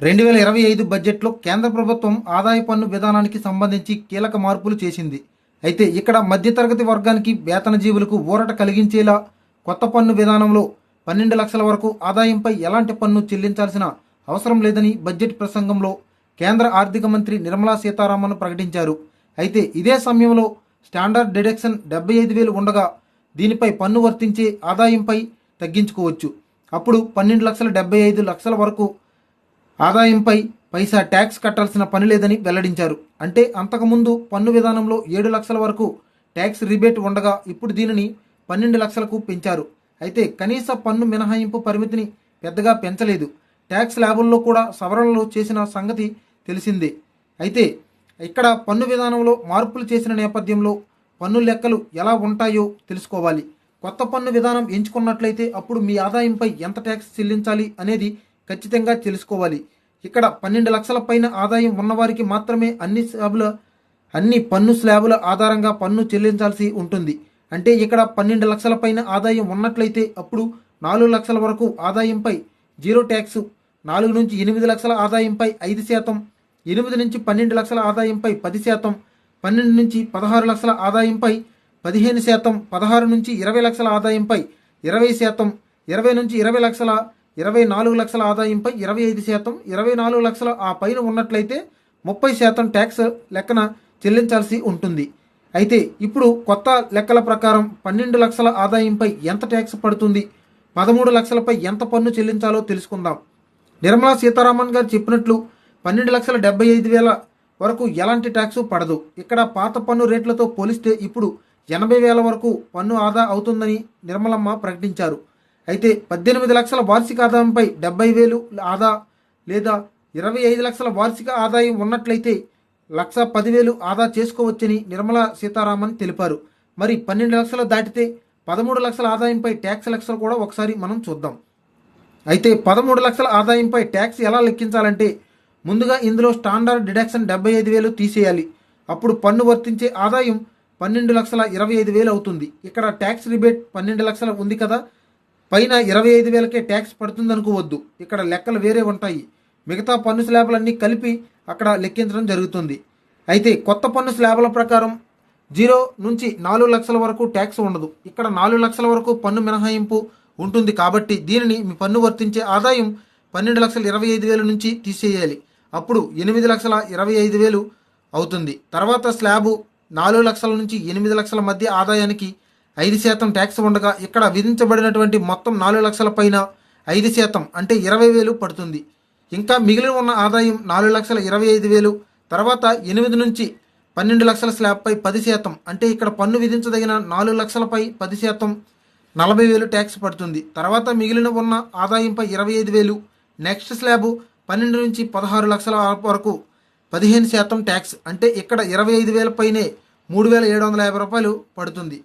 రెండు వేల ఇరవై ఐదు బడ్జెట్లో కేంద్ర ప్రభుత్వం ఆదాయ పన్ను విధానానికి సంబంధించి కీలక మార్పులు చేసింది. అయితే ఇక్కడ మధ్యతరగతి వర్గానికి వేతన జీవులకు ఊరట కలిగించేలా కొత్త పన్ను విధానంలో పన్నెండు లక్షల వరకు ఆదాయంపై ఎలాంటి పన్ను చెల్లించాల్సిన అవసరం లేదని బడ్జెట్ ప్రసంగంలో కేంద్ర ఆర్థిక మంత్రి నిర్మలా సీతారామన్ ప్రకటించారు. అయితే ఇదే సమయంలో స్టాండర్డ్ డిడక్షన్ డెబ్బై ఐదు వేలు ఉండగా దీనిపై పన్ను వర్తించే ఆదాయంపై తగ్గించుకోవచ్చు. అప్పుడు పన్నెండు లక్షల డెబ్బై ఐదు లక్షల వరకు ఆదాయంపై పైసా ట్యాక్స్ కట్టాల్సిన పని లేదని వెల్లడించారు. అంటే అంతకుముందు పన్ను విధానంలో ఏడు లక్షల వరకు ట్యాక్స్ రిబేట్ ఉండగా ఇప్పుడు దీనిని పన్నెండు లక్షలకు పెంచారు. అయితే కనీస పన్ను మినహాయింపు పరిమితిని పెద్దగా పెంచలేదు. ట్యాక్స్ ల్యాబుల్లో కూడా సవరణలు చేసిన సంగతి తెలిసిందే. అయితే ఇక్కడ పన్ను విధానంలో మార్పులు చేసిన నేపథ్యంలో పన్ను లెక్కలు ఎలా ఉంటాయో తెలుసుకోవాలి. కొత్త పన్ను విధానం ఎంచుకున్నట్లయితే అప్పుడు మీ ఆదాయంపై ఎంత ట్యాక్స్ చెల్లించాలి అనేది ఖచ్చితంగా తెలుసుకోవాలి. ఇక్కడ పన్నెండు లక్షల పైన ఆదాయం ఉన్నవారికి మాత్రమే అన్ని స్లాబుల అన్ని పన్ను స్లాబుల ఆధారంగా పన్ను చెల్లించాల్సి ఉంటుంది. అంటే ఇక్కడ పన్నెండు లక్షల పైన ఆదాయం ఉన్నట్లయితే అప్పుడు నాలుగు లక్షల వరకు ఆదాయంపై జీరో ట్యాక్స్ నాలుగు నుంచి ఎనిమిది లక్షల ఆదాయంపై ఐదు శాతం ఎనిమిది నుంచి పన్నెండు లక్షల ఆదాయంపై పది శాతం పన్నెండు నుంచి పదహారు లక్షల ఆదాయంపై పదిహేను శాతం పదహారు నుంచి ఇరవై లక్షల ఆదాయంపై ఇరవై శాతం ఇరవై నుంచి ఇరవై లక్షల ఇరవై నాలుగు లక్షల ఆదాయంపై ఇరవై ఐదు శాతం ఇరవై నాలుగు లక్షల ఆ పైన ఉన్నట్లయితే ముప్పై శాతం ట్యాక్స్ లెక్కన చెల్లించాల్సి ఉంటుంది. అయితే ఇప్పుడు కొత్త లెక్కల ప్రకారం పన్నెండు లక్షల ఆదాయంపై ఎంత ట్యాక్స్ పడుతుంది పదమూడు లక్షలపై ఎంత పన్ను చెల్లించాలో తెలుసుకుందాం. నిర్మలా సీతారామన్ గారు చెప్పినట్లు పన్నెండు లక్షల డెబ్బై ఐదు వేల వరకు ఎలాంటి ట్యాక్స్ పడదు. ఇక్కడ పాత పన్ను రేట్లతో పోలిస్తే ఇప్పుడు ఎనభై వేల వరకు పన్ను ఆదా అవుతుందని నిర్మలమ్మ ప్రకటించారు. అయితే పద్దెనిమిది లక్షల వార్షిక ఆదాయంపై డెబ్బై వేలు ఆదా లేదా ఇరవై ఐదు లక్షల వార్షిక ఆదాయం ఉన్నట్లయితే లక్ష పదివేలు ఆదా చేసుకోవచ్చని నిర్మలా సీతారామన్ తెలిపారు. మరి పన్నెండు లక్షలు దాటితే పదమూడు లక్షల ఆదాయంపై ట్యాక్స్ లక్షలు కూడా ఒకసారి మనం చూద్దాం. అయితే పదమూడు లక్షల ఆదాయంపై ట్యాక్స్ ఎలా లెక్కించాలంటే ముందుగా ఇందులో స్టాండర్డ్ డిడక్షన్ డెబ్బై ఐదు వేలు తీసేయాలి. అప్పుడు పన్ను వర్తించే ఆదాయం పన్నెండు లక్షల ఇరవై ఐదు వేలు అవుతుంది. ఇక్కడ ట్యాక్స్ రిబేట్ పన్నెండు లక్షల ఉంది కదా పైన ఇరవై ఐదు వేలకే ట్యాక్స్ పడుతుంది అనుకోవద్దు ఇక్కడ లెక్కలు వేరే ఉంటాయి. మిగతా పన్ను స్లాబులన్నీ కలిపి అక్కడ లెక్కించడం జరుగుతుంది. అయితే కొత్త పన్ను స్లాబుల ప్రకారం జీరో నుంచి నాలుగు లక్షల వరకు ట్యాక్స్ ఉండదు. ఇక్కడ నాలుగు లక్షల వరకు పన్ను మినహాయింపు ఉంటుంది కాబట్టి దీనిని మీ పన్ను వర్తించే ఆదాయం పన్నెండు లక్షల ఇరవై ఐదు వేల నుంచి తీసేయాలి. అప్పుడు ఎనిమిది లక్షల ఇరవై ఐదు వేలు అవుతుంది. తర్వాత స్లాబు నాలుగు లక్షల నుంచి ఎనిమిది లక్షల మధ్య ఆదాయానికి ఐదు శాతం ట్యాక్స్ ఉండగా ఇక్కడ విధించబడినటువంటి మొత్తం నాలుగు లక్షల పైన ఐదు శాతం అంటే ఇరవై వేలు పడుతుంది. ఇంకా మిగిలిన ఉన్న ఆదాయం నాలుగు లక్షల ఇరవై ఐదు వేలు తర్వాత ఎనిమిది నుంచి పన్నెండు లక్షల స్లాబ్పై పది శాతం అంటే ఇక్కడ పన్ను విధించదగిన నాలుగు లక్షలపై పది శాతం నలభై వేలు ట్యాక్స్ పడుతుంది. తర్వాత మిగిలిన ఉన్న ఆదాయంపై ఇరవై ఐదు వేలు నెక్స్ట్ స్లాబ్ పన్నెండు నుంచి పదహారు లక్షల వరకు పదిహేను శాతం ట్యాక్స్ అంటే ఇక్కడ ఇరవై ఐదు వేల పైనే మూడు వేల ఏడు వందల యాభై రూపాయలు పడుతుంది.